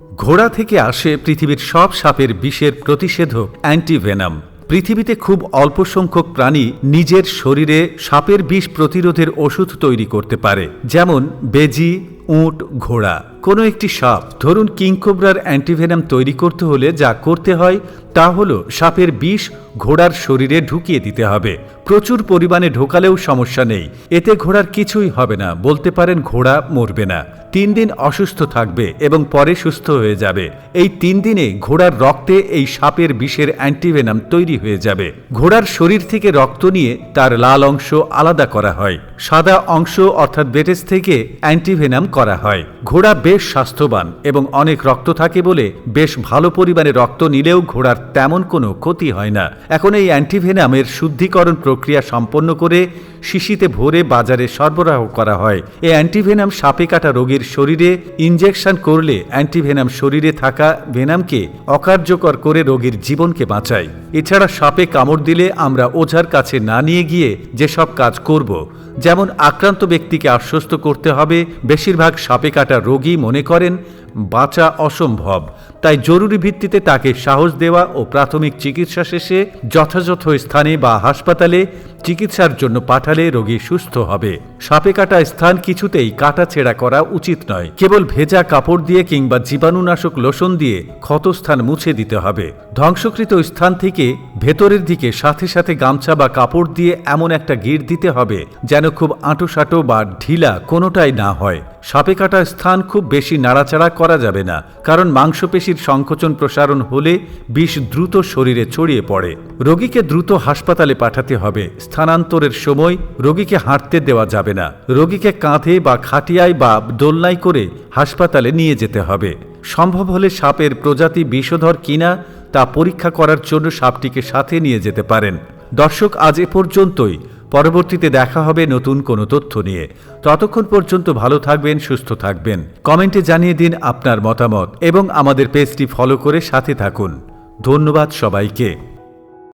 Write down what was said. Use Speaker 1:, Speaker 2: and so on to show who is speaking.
Speaker 1: ঘোড়া থেকে আসে পৃথিবীর সব সাপের বিষের প্রতিষেধক অ্যান্টিভেনাম। পৃথিবীতে খুব অল্প সংখ্যক প্রাণী নিজের শরীরে সাপের বিষ প্রতিরোধের ওষুধ তৈরি করতে পারে, যেমন বেজি উট, ঘোড়া, কোনো একটি সাপ। ধরুন কিংকোবরার অ্যান্টিভেনাম তৈরি করতে হলে যা করতে হয় তা হল সাপের বিষ ঘোড়ার শরীরে ঢুকিয়ে দিতে হবে। প্রচুর পরিমাণে ঢোকালেও সমস্যা নেই। এতে ঘোড়ার কিছুই হবে না। বলতে পারেন ঘোড়া মরবে না। তিন দিন অসুস্থ থাকবে এবং পরে সুস্থ হয়ে যাবে। এই তিন দিনে ঘোড়ার রক্তে এই সাপের বিষের অ্যান্টিভেনাম তৈরি হয়ে যাবে। ঘোড়ার শরীর থেকে রক্ত নিয়ে তার লাল অংশ আলাদা করা হয়। সাদা অংশ অর্থাৎ বেটেস থেকে অ্যান্টিভেনাম করা হয়। ঘোড়া বেশ স্বাস্থ্যবান এবং অনেক রক্ত থাকে বলে বেশ ভালো পরিমাণে রক্ত নিলেও ঘোড়ার তেমন কোনো ক্ষতি হয় না। এখন এই অ্যান্টিভেনামের শুদ্ধিকরণ প্রক্রিয়া সম্পন্ন করে শিশিতে ভরে বাজারে সরবরাহ করা হয়। এই অ্যান্টিভেনাম সাপে কাটা রোগীর শরীরে ইনজেকশন করলে অ্যান্টিভেনাম শরীরে থাকা ভেনামকে অকার্যকর করে রোগীর জীবনকে বাঁচায়। এছাড়া সাপে কামড় দিলে আমরা ওঝার কাছে না নিয়ে গিয়ে যেসব কাজ করব, যেমন আক্রান্ত ব্যক্তিকে আশ্বস্ত করতে হবে, বেশিরভাগ সাপে কাটা রোগী মনে করেন বাঁচা অসম্ভব। তাই জরুরি ভিত্তিতে তাকে সাহস দেওয়া ও প্রাথমিক চিকিৎসা শেষে যথাযথ স্থানে বা হাসপাতালে চিকিৎসার জন্য পাঠালে রোগী সুস্থ হবে। সাপে কাটা স্থান কিছুতেই কাটা ছেঁড়া করা উচিত নয়। কেবল ভেজা কাপড় দিয়ে কিংবা জীবাণুনাশক লোশন দিয়ে ক্ষতস্থান মুছে দিতে হবে। ধ্বংসকৃত স্থান থেকে ভেতরের দিকে সাথে সাথে গামছা বা কাপড় দিয়ে এমন একটা গির দিতে হবে যেন খুব আঁটোসাঁটো বা ঢিলা কোনোটাই না হয়। সাপে কাটা স্থান খুব বেশি নাড়াচাড়া করা যাবে না, কারণ মাংসপেশির সংকোচন প্রসারণ হলে বিষ দ্রুত শরীরে ছড়িয়ে পড়ে। রোগীকে দ্রুত হাসপাতালে পাঠাতে হবে। স্থানান্তরের সময় রোগীকে হাঁটতে দেওয়া যাবে না। রোগীকে কাঁধে বা খাটিয়ায় বা দোলনায় করে হাসপাতালে নিয়ে যেতে হবে। সম্ভব হলে সাপের প্রজাতি বিষধর কিনা তা পরীক্ষা করার জন্য সাপটিকে সাথে নিয়ে যেতে পারেন। দর্শক, আজ এ পর্যন্তই। পরবর্তীতে দেখা হবে নতুন কোনো তথ্য নিয়ে। ততক্ষণ পর্যন্ত ভালো থাকবেন, সুস্থ থাকবেন। কমেন্টে জানিয়ে দিন আপনার মতামত এবং আমাদের পেজটি ফলো করে সাথে থাকুন। ধন্যবাদ সবাইকে।